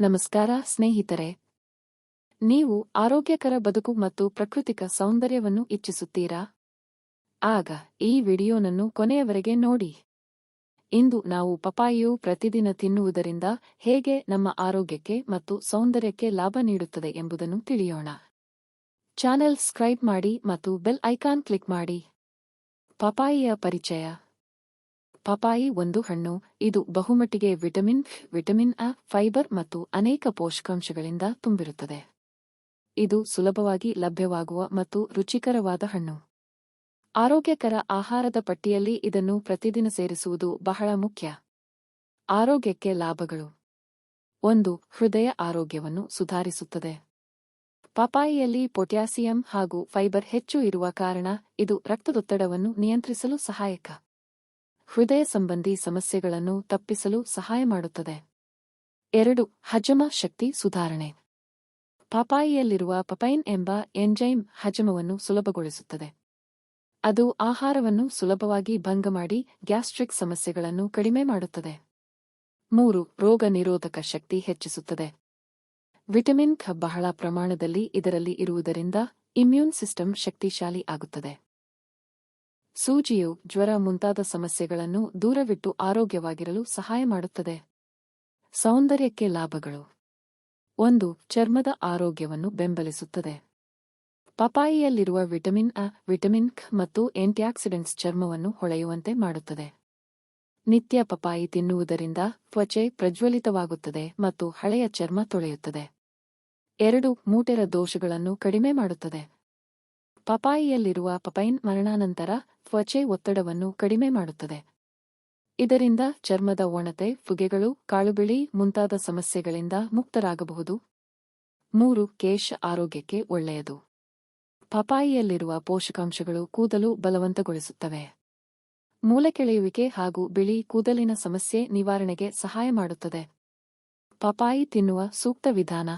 ನಮಸ್ಕಾರ, ಸ್ನೇಹಿತರೆ. ನೀವು ಆರೋಗ್ಯಕರ ಬದುಕು ಮತ್ತು ಪ್ರಕೃತಿಕ ಸೌಂದರ್ಯವನ್ನು ಇಚ್ಛಿಸುತ್ತೀರಾ ಆಗ ಈ ವಿಡಿಯೋನನ್ನು ಕೊನೆಯವರೆಗೆ ನೋಡಿ. ಇಂದು ನಾವು ಪಪಾಯಿಯು ಪ್ರತಿದಿನ ತಿನ್ನುವುದರಿಂದ ಹೇಗೆ ನಮ್ಮ ಆರೋಗ್ಯಕ್ಕೆ ಮತ್ತು ಸೌಂದರ್ಯಕ್ಕೆ ಲಾಭ ನೀಡುತ್ತದೆ ಎಂಬುದನ್ನು ತಿಳಿಯೋಣ. ಚಾನೆಲ್ ಸ್ಕ್ರೈಬ್ ಮಾಡಿ ಮತ್ತು ಬೆಲ್ ಐಕಾನ್ ಕ್ಲಿಕ್ ಮಾಡಿ. ಪಪಾಯಿಯ ಪರಿಚಯ. ಪಪಾಯಿ ಒಂದು ಹಣ್ಣು. ಇದು ಬಹುಮಟ್ಟಿಗೆ ವಿಟಮಿನ್ ವಿಟಮಿನ್ ಅ ಫೈಬರ್ ಮತ್ತು ಅನೇಕ ಪೋಷಕಾಂಶಗಳಿಂದ ತುಂಬಿರುತ್ತದೆ. ಇದು ಸುಲಭವಾಗಿ ಲಭ್ಯವಾಗುವ ಮತ್ತು ರುಚಿಕರವಾದ ಹಣ್ಣು. ಆರೋಗ್ಯಕರ ಆಹಾರದ ಪಟ್ಟಿಯಲ್ಲಿ ಇದನ್ನು ಪ್ರತಿದಿನ ಸೇರಿಸುವುದು ಬಹಳ ಮುಖ್ಯ. ಆರೋಗ್ಯಕ್ಕೆ ಲಾಭಗಳು. ಒಂದು, ಹೃದಯ ಆರೋಗ್ಯವನ್ನು ಸುಧಾರಿಸುತ್ತದೆ. ಪಪಾಯಿಯಲ್ಲಿ ಪೊಟ್ಯಾಸಿಯಂ ಹಾಗೂ ಫೈಬರ್ ಹೆಚ್ಚು ಇರುವ ಕಾರಣ ಇದು ರಕ್ತದೊತ್ತಡವನ್ನು ನಿಯಂತ್ರಿಸಲು ಸಹಾಯಕ. ಹೃದಯ ಸಂಬಂಧಿ ಸಮಸ್ಯೆಗಳನ್ನು ತಪ್ಪಿಸಲು ಸಹಾಯ ಮಾಡುತ್ತದೆ. ಎರಡು, ಹಜಮ ಶಕ್ತಿ ಸುಧಾರಣೆ. ಪಪಾಯಿಯಲ್ಲಿರುವ ಪಪೈನ್ ಎಂಬ ಎಂಜೈಮ್ ಹಜಮವನ್ನು ಸುಲಭಗೊಳಿಸುತ್ತದೆ. ಅದು ಆಹಾರವನ್ನು ಸುಲಭವಾಗಿ ಭಂಗ ಮಾಡಿ ಗ್ಯಾಸ್ಟ್ರಿಕ್ ಸಮಸ್ಯೆಗಳನ್ನು ಕಡಿಮೆ ಮಾಡುತ್ತದೆ. ಮೂರು, ರೋಗ ನಿರೋಧಕ ಶಕ್ತಿ ಹೆಚ್ಚಿಸುತ್ತದೆ. ವಿಟಮಿನ್ ಖ ಬಹಳ ಪ್ರಮಾಣದಲ್ಲಿ ಇದರಲ್ಲಿ ಇರುವುದರಿಂದ ಇಮ್ಯೂನ್ ಸಿಸ್ಟಮ್ ಶಕ್ತಿಶಾಲಿ ಆಗುತ್ತದೆ. ಸೂಜಿಯು ಜ್ವರ ಮುಂತಾದ ಸಮಸ್ಯೆಗಳನ್ನು ದೂರವಿಟ್ಟು ಆರೋಗ್ಯವಾಗಿರಲು ಸಹಾಯ ಮಾಡುತ್ತದೆ. ಸೌಂದರ್ಯಕ್ಕೆ ಲಾಭಗಳು. ಒಂದು, ಚರ್ಮದ ಆರೋಗ್ಯವನ್ನು ಬೆಂಬಲಿಸುತ್ತದೆ. ಪಪಾಯಿಯಲ್ಲಿರುವ ವಿಟಮಿನ್ ಅ ವಿಟಮಿನ್ ಖ ಮತ್ತು ಆಂಟಿಆಕ್ಸಿಡೆಂಟ್ಸ್ ಚರ್ಮವನ್ನು ಹೊಳೆಯುವಂತೆ ಮಾಡುತ್ತದೆ. ನಿತ್ಯ ಪಪಾಯಿ ತಿನ್ನುವುದರಿಂದ ತ್ವಚೆ ಪ್ರಜ್ವಲಿತವಾಗುತ್ತದೆ ಮತ್ತು ಹಳೆಯ ಚರ್ಮ ತೊಳೆಯುತ್ತದೆ. ಎರಡು, ಮೂಟೆರ ದೋಷಗಳನ್ನು ಕಡಿಮೆ ಮಾಡುತ್ತದೆ. ಪಪಾಯಿಯಲ್ಲಿರುವ ಪಪೈನ್ ಮರಣಾನಂತರ ತ್ವಚೆ ಒತ್ತಡವನ್ನು ಕಡಿಮೆ ಮಾಡುತ್ತದೆ. ಇದರಿಂದ ಚರ್ಮದ ಒಣತೆ, ಫುಗೆಗಳು, ಕಾಳುಬಿಳಿ ಮುಂತಾದ ಸಮಸ್ಯೆಗಳಿಂದ ಮುಕ್ತರಾಗಬಹುದು. ಮೂರು, ಕೇಶ ಆರೋಗ್ಯಕ್ಕೆ ಒಳ್ಳೆಯದು. ಪಪಾಯಿಯಲ್ಲಿರುವ ಪೋಷಕಾಂಶಗಳು ಕೂದಲು ಬಲವಂತಗೊಳಿಸುತ್ತವೆ. ಮೂಲಕೆಳೆಯುವಿಕೆ ಹಾಗೂ ಬಿಳಿ ಕೂದಲಿನ ಸಮಸ್ಯೆ ನಿವಾರಣೆಗೆ ಸಹಾಯ ಮಾಡುತ್ತದೆ. ಪಪಾಯಿ ತಿನ್ನುವ ಸೂಕ್ತ ವಿಧಾನ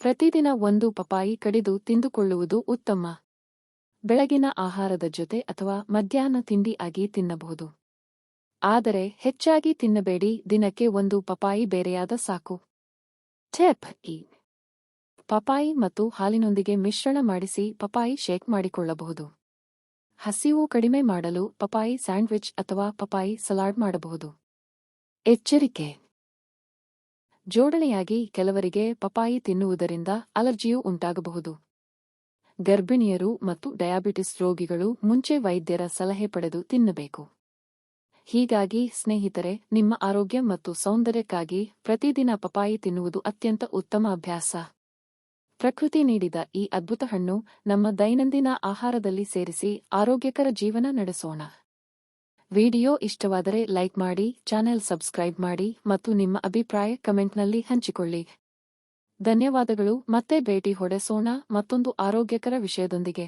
ಪ್ರತಿದಿನ ಒಂದು ಪಪಾಯಿ ಕಡಿದು ತಿಂದುಕೊಳ್ಳುವುದು ಉತ್ತಮ. ಬೆಳಗಿನ ಆಹಾರದ ಜೊತೆ ಅಥವಾ ಮಧ್ಯಾಹ್ನ ತಿಂಡಿ ಆಗಿ ತಿನ್ನಬಹುದು. ಆದರೆ ಹೆಚ್ಚಾಗಿ ತಿನ್ನಬೇಡಿ, ದಿನಕ್ಕೆ ಒಂದು ಪಪಾಯಿ ಬೇರೆಯಾದ ಸಾಕು. ಟೆಪ್ ಇ ಪಪಾಯಿ ಮತ್ತು ಹಾಲಿನೊಂದಿಗೆ ಮಿಶ್ರಣ ಮಾಡಿಸಿ ಪಪಾಯಿ ಶೇಕ್ ಮಾಡಿಕೊಳ್ಳಬಹುದು. ಹಸಿವು ಕಡಿಮೆ ಮಾಡಲು ಪಪಾಯಿ ಸ್ಯಾಂಡ್ವಿಚ್ ಅಥವಾ ಪಪಾಯಿ ಸಲಾಡ್ ಮಾಡಬಹುದು. ಎಚ್ಚರಿಕೆ. ಜೋಡಣೆಯಾಗಿ ಕೆಲವರಿಗೆ ಪಪಾಯಿ ತಿನ್ನುವುದರಿಂದ ಅಲರ್ಜಿಯೂ ಉಂಟಾಗಬಹುದು. ಗರ್ಭಿಣಿಯರು ಮತ್ತು ಡಯಾಬಿಟಿಸ್ ರೋಗಿಗಳು ಮುಂಚೆ ವೈದ್ಯರ ಸಲಹೆ ಪಡೆದು ತಿನ್ನಬೇಕು. ಹೀಗಾಗಿ, ಸ್ನೇಹಿತರೆ, ನಿಮ್ಮ ಆರೋಗ್ಯ ಮತ್ತು ಸೌಂದರ್ಯಕ್ಕಾಗಿ ಪ್ರತಿದಿನ ಪಪಾಯಿ ತಿನ್ನುವುದು ಅತ್ಯಂತ ಉತ್ತಮ ಅಭ್ಯಾಸ. ಪ್ರಕೃತಿ ನೀಡಿದ ಈ ಅದ್ಭುತ ಹಣ್ಣು ನಮ್ಮ ದೈನಂದಿನ ಆಹಾರದಲ್ಲಿ ಸೇರಿಸಿ ಆರೋಗ್ಯಕರ ಜೀವನ ನಡೆಸೋಣ. ವಿಡಿಯೋ ಇಷ್ಟವಾದರೆ ಲೈಕ್ ಮಾಡಿ, ಚಾನೆಲ್ ಸಬ್ಸ್ಕ್ರೈಬ್ ಮಾಡಿ ಮತ್ತು ನಿಮ್ಮ ಅಭಿಪ್ರಾಯ ಕಮೆಂಟ್ನಲ್ಲಿ ಹಂಚಿಕೊಳ್ಳಿ. ಧನ್ಯವಾದಗಳು, ಮತ್ತೆ ಭೇಟಿ ಹೊಡೆಸೋಣ ಮತ್ತೊಂದು ಆರೋಗ್ಯಕರ ವಿಷಯದೊಂದಿಗೆ.